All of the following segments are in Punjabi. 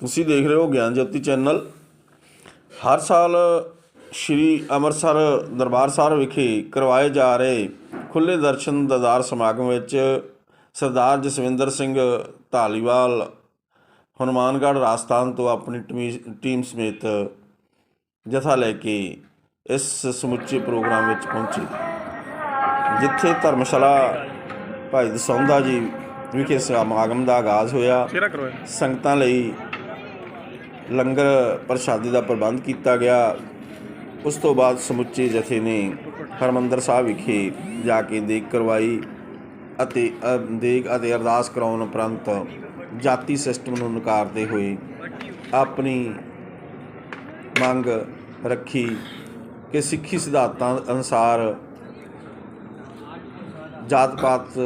ਤੁਸੀਂ ਦੇਖ ਰਹੇ ਹੋ ਗਿਆਨ ਜੋਤੀ ਚੈਨਲ। ਹਰ ਸਾਲ ਸ਼੍ਰੀ ਅੰਮ੍ਰਿਤਸਰ ਦਰਬਾਰ ਸਾਹਿਬ ਵਿਖੇ ਕਰਵਾਏ ਜਾ ਰਹੇ ਖੁੱਲੇ ਦਰਸ਼ਨ ਦਦਾਰ ਸਮਾਗਮ ਵਿੱਚ ਸਰਦਾਰ ਜਸਵਿੰਦਰ ਸਿੰਘ ਧਾਲੀਵਾਲ ਹਨੂਮਾਨਗੜ੍ਹ ਰਾਜਸਥਾਨ ਤੋਂ ਆਪਣੀ ਟਮੀ- ਸਮੇਤ ਜਥਾ ਲੈ ਕੇ ਇਸ ਸਮੁੱਚੇ ਪ੍ਰੋਗਰਾਮ ਵਿੱਚ ਪਹੁੰਚੇ। ਜਿੱਥੇ ਧਰਮਸ਼ਾਲਾ ਭਾਈ ਦਸੌਂਦਾ ਜੀ ਵਿਖੇ ਸਮਾਗਮ ਦਾ ਆਗਾਜ਼ ਹੋਇਆ। ਸੰਗਤਾਂ ਲਈ ਲੰਗਰ ਪ੍ਰਸ਼ਾਦੇ ਦਾ ਪ੍ਰਬੰਧ ਕੀਤਾ ਗਿਆ। ਉਸ ਤੋਂ ਬਾਅਦ ਸਮੁੱਚੇ ਜਥੇ ਨੇ ਹਰਮੰਦਰ ਸਾਹਿਬ ਵਿਖੇ ਜਾ ਕੇ ਦੇਗ ਕਰਵਾਈ ਅਤੇ ਅ, ਦੇਗ ਅਤੇ ਅਰਦਾਸ ਕਰਾਉਣ ਉਪਰੰਤ ਜਾਤੀ ਸਿਸਟਮ ਨੂੰ ਨਕਾਰਦੇ ਹੋਏ ਆਪਣੀ ਮੰਗ ਰੱਖੀ ਕਿ ਸਿੱਖੀ ਸਿਧਾਂਤਾਂ ਅਨੁਸਾਰ ਜਾਤ ਪਾਤ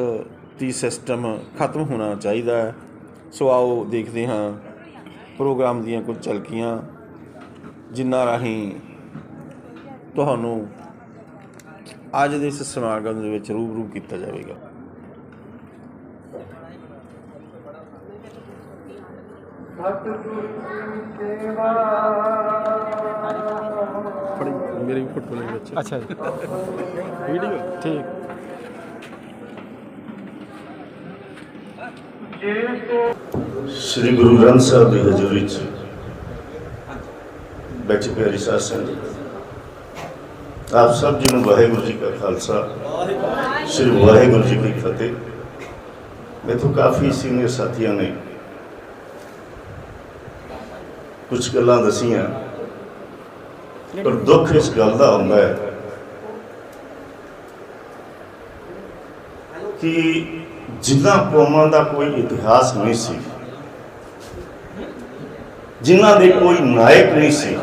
ਦੀ ਸਿਸਟਮ ਖਤਮ ਹੋਣਾ ਚਾਹੀਦਾ ਹੈ। ਸੋ ਆਓ ਦੇਖਦੇ ਹਾਂ ਪ੍ਰੋਗਰਾਮ ਦੀਆਂ ਕੁਝ ਝਲਕੀਆਂ ਜਿਨ੍ਹਾਂ ਰਾਹੀਂ ਤੁਹਾਨੂੰ ਅੱਜ ਦੇ ਇਸ ਸਮਾਗਮ ਦੇ ਵਿੱਚ ਰੂਬਰੂ ਕੀਤਾ ਜਾਵੇਗਾ। ਮੇਰੀ ਫੋਟੋ ਲਈ ਵਿੱਚ ਅੱਛਾ ਜੀ। ਵੀਡੀਓ। ਠੀਕ। ਜੇ ਕੋ ਸ੍ਰੀ ਗੁਰੂ ਗ੍ਰੰਥ ਸਾਹਿਬ ਦੀ ਹਜ਼ੂਰੀ 'ਚ ਬੈਠੇ ਪਿਆਰੀ ਸਾਧ ਸੰਗਤ ਆਪ ਸਭ ਜੀ ਨੂੰ ਵਾਹਿਗੁਰੂ ਜੀ ਕਾ ਖਾਲਸਾ, ਸ੍ਰੀ ਵਾਹਿਗੁਰੂ ਜੀ ਕੀ ਫਤਿਹ। ਮੈਥੋਂ ਕਾਫੀ ਸੀਨੀਅਰ ਸਾਥੀਆਂ ਨੇ ਕੁਝ ਗੱਲਾਂ ਦਸੀਆਂ, ਪਰ ਦੁੱਖ ਇਸ ਗੱਲ ਦਾ ਹੁੰਦਾ ਹੈ ਕਿ ਜਿਨ੍ਹਾਂ ਕੌਮਾਂ ਦਾ ਕੋਈ ਇਤਿਹਾਸ ਨਹੀਂ ਸੀ ਜਿਨ੍ਹਾਂ ਦੇ ਕੋਈ ਨਾਇਕ ਨਹੀਂ ਸੀ।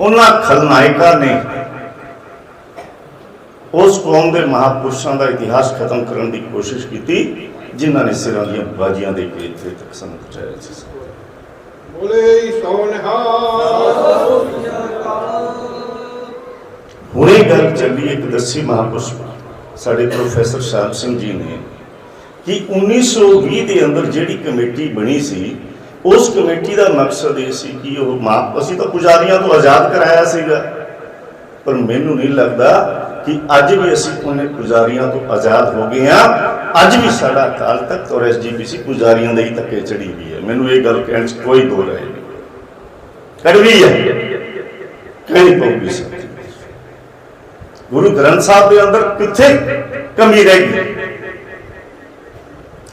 ਉਹਨਾਂ ਖਲਨਾਇਕਾਂ ਨੇ ਉਸ ਕੌਮ ਦੇ ਮਹਾਪੁਰਸ਼ਾਂ ਦਾ ਇਤਿਹਾਸ ਖਤਮ ਕਰਨ ਦੀ ਕੋਸ਼ਿਸ਼ ਕੀਤੀ ਜਿਨ੍ਹਾਂ ਨੇ ਸਿਰਾਂ ਦੀਆਂ ਬਾਜੀਆਂ ਦੇ ਕੇ ਇੱਥੇ ਤੱਕ ਸਾਨੂੰ ਪਹੁੰਚਾਇਆ ਸੀ। ਬੋਲੇ ਸੋਨਹਾ ਹੁਣੇ ਗੱਲ ਚੱਲੀ ਇੱਕ ਦੱਸੀ ਮਹਾਪੁਰਸ਼ ਸਾਡੇ ਪ੍ਰੋਫੈਸਰ ਸ਼ਾਮ ਸਿੰਘ ਜੀ ਨੇ ਕਿ 1920 ਦੇ ਅੰਦਰ ਜਿਹੜੀ ਕਮੇਟੀ ਬਣੀ ਸੀ ਉਸ ਕਮੇਟੀ ਦਾ ਮਕਸਦ ਇਹ ਸੀ ਕਿ ਉਹ ਮਾਂ, ਅਸੀਂ ਤਾਂ ਪੁਜਾਰੀਆਂ ਤੋਂ ਆਜ਼ਾਦ ਕਰਾਇਆ ਸੀਗਾ। ਪਰ ਮੈਨੂੰ ਨਹੀਂ ਲੱਗਦਾ ਕਿ ਅੱਜ ਵੀ ਅਸੀਂ ਉਹਨੇ ਪੁਜਾਰੀਆਂ ਤੋਂ ਆਜ਼ਾਦ ਹੋ ਗਏ ਆ ਅੱਜ ਵੀ ਸਾਡਾ ਅਕਾਲ ਤਖਤ ਔਰ ਐਸਜੀਪੀਸੀ ਪੁਜਾਰੀਆਂ ਦੇ ਹੀ ਧੱਕੇ ਚੜੀ ਹੋਈ ਹੈ। ਮੈਨੂੰ ਇਹ ਗੱਲ ਕਹਿਣ 'ਚ ਕੋਈ ਦੋ ਰਾਏ ਨਹੀਂ। ਕੜਵੀ ਹੈ। ਕਹਿਣੀ ਪਊਗੀ ਸਭ ਗੁਰੂ ਗ੍ਰੰਥ ਸਾਹਿਬ ਦੇ ਅੰਦਰ ਕਿੱਥੇ ਕਮੀ ਰਹਿ ਗਈ?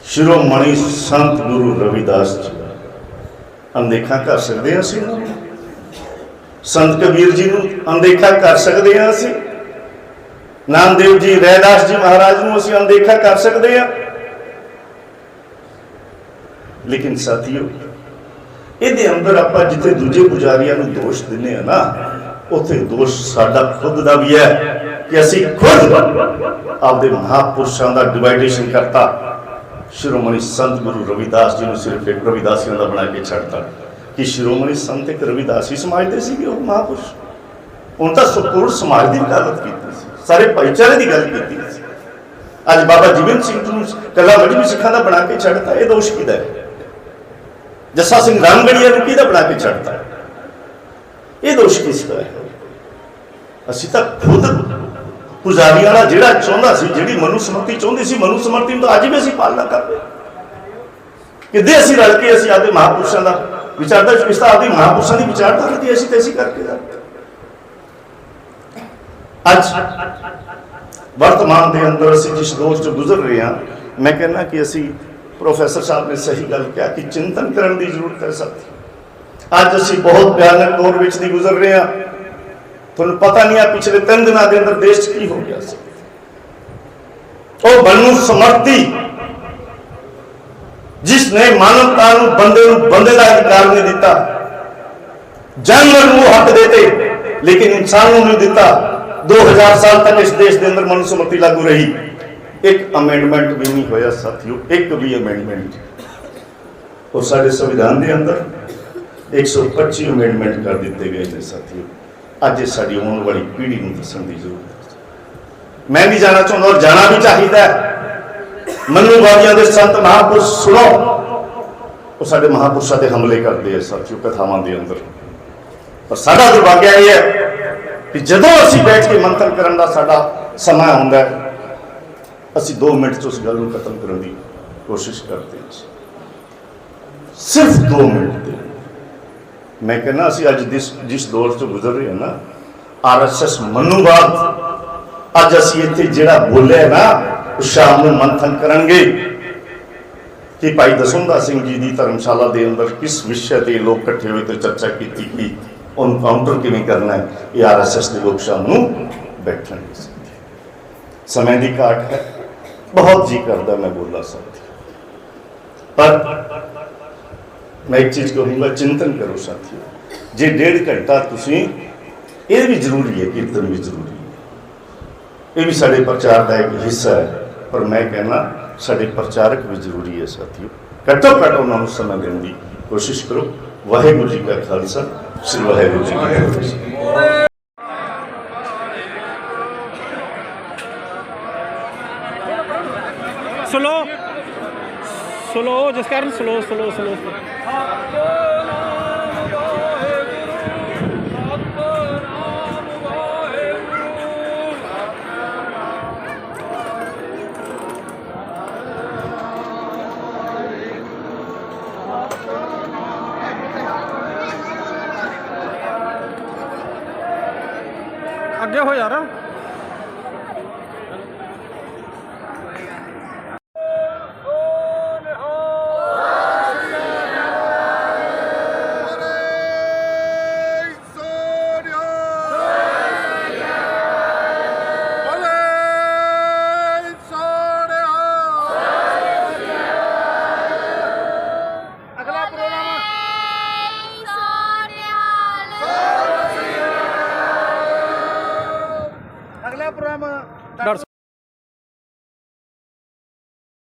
ਸ਼ਿਰੋਮਣੀ ਸੰਤ ਗੁਰੂ ਰਵਿਦਾਸ ਜੀ ਅਣਦੇਖਾ ਕਰ ਸਕਦੇ ਹਾਂ ਅਸੀਂ ਸੰਤ ਕਬੀਰ ਜੀ ਨੂੰ ਅਨਦੇਖਾ ਕਰ ਸਕਦੇ ਹਾਂ ਅਸੀਂ? ਨਾਮਦੇਵ ਜੀ, ਰੈਦਾਸ ਜੀ ਮਹਾਰਾਜ ਨੂੰ ਅਸੀਂ ਅਣਦੇਖਾ ਕਰ ਸਕਦੇ ਹਾਂ? ਲੇਕਿਨ ਸਾਥੀਓ, ਇਹਦੇ ਅੰਦਰ ਆਪਾਂ ਜਿੱਥੇ ਦੂਜੇ ਪੁਜਾਰੀਆਂ ਨੂੰ ਦੋਸ਼ ਦਿੰਨੇ ਆ ਨਾ, ਉੱਥੇ ਦੋਸ਼ ਸਾਡਾ ਖੁਦ ਦਾ ਵੀ ਹੈ ਕਿ ਅਸੀਂ ਖੁਦ ਆਪਦੇ ਮਹਾਪੁਰਸ਼ਾਂ ਦਾ ਡਿਵਾਈਡੇਸ਼ਨ ਕਰਤਾ। ਸ਼੍ਰੋਮਣੀ ਸੰਤ ਗੁਰੂ ਰਵਿਦਾਸ ਜੀ ਨੂੰ ਸਿਰਫ ਇੱਕ ਰਵਿਦਾਸੀਆਂ ਦਾ ਬਣਾ ਕੇ ਛੱਡਤਾ। ਕਿ ਸ਼੍ਰੋਮਣੀ ਸੰਤ ਇੱਕ ਰਵਿਦਾਸੀ ਸਮਾਜ ਦੇ ਸੀਗੇ ਉਹ ਮਹਾਪੁਰਸ਼। ਹੁਣ ਤਾਂ ਸੰਪੂਰਨ ਸਮਾਜ ਦੀ ਗੱਲ ਕੀਤੀ ਸੀ। ਸਾਰੇ ਭਾਈਚਾਰੇ ਦੀ ਗੱਲ ਕੀਤੀ ਸੀ। ਅੱਜ ਬਾਬਾ ਜੀਵਨ ਸਿੰਘ ਜੀ ਨੂੰ ਕੱਲਾ ਮਜਬੀ ਸਿੱਖਾਂ ਦਾ ਬਣਾ ਕੇ ਛੱਡਤਾ, ਇਹ ਦੋਸ਼ ਕਿਹਦਾ ਹੈ? ਜੱਸਾ ਸਿੰਘ ਰਾਮਗੜੀਆ ਨੂੰ ਕਿਹਦਾ ਬਣਾ ਕੇ ਛੱਡਤਾ ਇਹ ਦੋਸ਼ ਕਿਸ ਦਾ ਹੈ? ਅਸੀਂ ਤਾਂ ਖੁਦ ਪੁਜਾਰੀ ਵਾਲਾ ਜਿਹੜਾ ਚਾਹੁੰਦਾ ਸੀ, ਜਿਹੜੀ ਮਨੂ ਸਮਰਤੀ ਚਾਹੁੰਦੀ ਸੀ, ਮਨੂ ਸਮਰਤੀ ਨੂੰ ਤਾਂ ਅੱਜ ਵੀ ਅਸੀਂ ਪਾਲਣਾ ਕਰਦੇ ਕਿੱਦੇ ਅਸੀਂ ਰਲ ਕੇ ਅਸੀਂ ਆਪਦੇ ਮਹਾਪੁਰਸ਼ਾਂ ਦਾ ਵਿਚਾਰਦਾ ਇਸ ਤਾਂ ਮਹਾਪੁਰਸ਼ਾਂ ਦੀ ਵਿਚਾਰਧਾਰਾ ਦੀ ਅਸੀਂ ਤੇ ਕਰਕੇ ਜਾਂਦੇ ਅੱਜ ਵਰਤਮਾਨ ਦੇ ਅੰਦਰ ਅਸੀਂ ਜਿਸ ਦੌਰ ਚ ਗੁਜ਼ਰ ਰਹੇ ਹਾਂ, ਮੈਂ ਕਹਿੰਦਾ ਕਿ ਅਸੀਂ ਪ੍ਰੋਫੈਸਰ ਸਾਹਿਬ ਨੇ ਸਹੀ ਗੱਲ ਕਿਹਾ ਕਿ ਚਿੰਤਨ ਕਰਨ ਦੀ ਜ਼ਰੂਰਤ ਹੈ ਸਭ ਅੱਜ ਅਸੀਂ ਬਹੁਤ ਭਿਆਨਕ ਦੌਰ ਵਿੱਚ ਦੀ ਗੁਜ਼ਰ ਰਹੇ ਹਾਂ। ਤੁਹਾਨੂੰ ਪਤਾ ਨਹੀਂ ਆ ਪਿਛਲੇ ਤਿੰਨ ਦਿਨਾਂ ਦੇ ਅੰਦਰ ਦੇਸ਼ 'ਚ ਕੀ ਹੋ ਗਿਆ ਸੀ। ਉਹ ਬਣੂ ਸਮਰਤੀ ਜਿਸ ਨੇ ਮਾਨਵਤਾ ਨੂੰ ਬੰਦੇ ਨੂੰ ਬੰਦੇ ਦਾ ਅਧਿਕਾਰ ਨਹੀਂ ਦਿੱਤਾ, ਜਾਨਵਰ ਨੂੰ ਹੱਕ ਦੇਤੇ, ਲੇਕਿਨ ਇਨਸਾਨ ਨੂੰ ਨਹੀਂ ਦਿੱਤਾ। 2000 ਸਾਲ ਤੱਕ ਇਸ ਦੇਸ਼ ਦੇ ਅੰਦਰ ਮਨੁਸਮਤੀ ਲਾਗੂ ਰਹੀ। ਇੱਕ ਅਮੈਂਡਮੈਂਟ ਵੀ ਨਹੀਂ ਹੋਇਆ ਸਾਥੀਓ, ਇੱਕ ਵੀ ਅਮੈਂਡਮੈਂਟ ਉਹ ਸਾਡੇ ਸੰਵਿਧਾਨ ਦੇ ਅੰਦਰ 125 ਅਮੈਂਡਮੈਂਟ ਕਰ ਦਿੱਤੇ ਗਏ ਨੇ ਸਾਥੀਓ। ਅੱਜ ਸਾਡੀ ਆਉਣ ਵਾਲੀ ਪੀੜ੍ਹੀ ਨੂੰ ਦੱਸਣ ਦੀ ਜ਼ਰੂਰਤ ਹੈ। ਮੈਂ ਵੀ ਜਾਣਾ ਚਾਹੁੰਦਾ ਔਰ ਜਾਣਾ ਵੀ ਚਾਹੀਦਾ ਹੈ। ਮਨੂਵਾਦੀਆਂ ਦੇ ਸੰਤ ਮਹਾਂਪੁਰਸ਼ ਸੁਣੋ। ਉਹ ਸਾਡੇ ਮਹਾਪੁਰਸ਼ਾਂ ਤੇ ਹਮਲੇ ਕਰਦੇ ਆ ਸਾਥੀਓ, ਕਥਾਵਾਂ ਦੇ ਅੰਦਰ। ਪਰ ਸਾਡਾ ਦੁਰਭਾਗਿਆ ਇਹ ਹੈ ਕਿ ਜਦੋਂ ਅਸੀਂ ਬੈਠ ਕੇ ਮੰਥਨ ਕਰਨ ਦਾ ਸਾਡਾ ਸਮਾਂ ਹੁੰਦਾ ਹੈ, ਅਸੀਂ 2 ਮਿੰਟ 'ਚ ਉਸ ਗੱਲ ਨੂੰ ਖਤਮ ਕਰਨ ਦੀ ਕੋਸ਼ਿਸ਼ ਕਰਦੇ ਹਾਂ ਸਿਰਫ 2 ਮਿੰਟ ਦੇ। ਮੈਂ ਕਹਿੰਦਾ ਅਸੀਂ ਅੱਜ ਜਿਸ ਜਿਸ ਦੌਰ ਤੋਂ ਗੁਜ਼ਰ ਰਹੇ ਹਾਂ ਨਾ ਆਰਐਸਐਸ ਮਨੂਵਾਦ ਅੱਜ ਅਸੀਂ ਇੱਥੇ ਜਿਹੜਾ ਬੋਲਿਆ ਨਾ ਸ਼ਾਮ ਨੂੰ ਮੰਥਨ ਕਰਨਗੇ ਕਿ ਭਾਈ ਦਸੁੰਦਾ ਸਿੰਘ ਜੀ ਦੀ ਧਰਮਸ਼ਾਲਾ ਦੇ ਅੰਦਰ ਕਿਸ ਵਿਸ਼ੇ ਤੇ ਲੋਕ ਇਕੱਠੇ ਹੋਏ ਤੇ ਚਰਚਾ ਕੀਤੀ ਕਿ ਉਹਨੂੰ ਕਾਊਂਟਰ ਕਿਵੇਂ ਕਰਨਾ ਹੈ? ਇਹ ਆਰਐਸਐਸ ਦੇ ਲੋਕ ਸ਼ਾਮ ਨੂੰ ਬੈਠਣਗੇ। ਸਮੇਂ ਦੀ ਘਾਟ ਹੈ। ਬਹੁਤ ਜੀ ਕਰਦਾ ਮੈਂ ਬੋਲਾ ਸਾਥੀ। ਪਰ ਮੈਂ ਇੱਕ ਚੀਜ਼ ਕਹੂੰਗਾ, ਚਿੰਤਨ ਕਰੋ ਸਾਥੀਓ। ਜੇ ਡੇਢ ਘੰਟਾ ਤੁਸੀਂ, ਇਹ ਵੀ ਜ਼ਰੂਰੀ ਹੈ, ਕੀਰਤਨ ਵੀ ਜ਼ਰੂਰੀ ਹੈ। ਇਹ ਵੀ ਸਾਡੇ ਪ੍ਰਚਾਰ ਦਾ ਇੱਕ ਹਿੱਸਾ ਹੈ, ਪਰ ਮੈਂ ਕਹਿੰਦਾ ਸਾਡੇ ਪ੍ਰਚਾਰਕ ਵੀ ਜ਼ਰੂਰੀ ਹੈ ਸਾਥੀਓ। ਘੱਟੋ ਘੱਟ ਉਹਨਾਂ ਨੂੰ ਸਮਾਂ ਦੇਣ ਦੀ ਕੋਸ਼ਿਸ਼ ਕਰੋ। ਵਾਹਿਗੁਰੂ ਜੀ ਕਾ ਖਾਲਸਾ, ਸ੍ਰੀ ਵਾਹਿਗੁਰੂ ਜੀ ਕੀ ਫਤਿਹ। ਸਲੋ ਜਿਸ ਕਾਰਨ ਸਲੋ ਸਲੋ ਸਲੋ ਅੱਗੇ ਹੋ ਯਾਰ।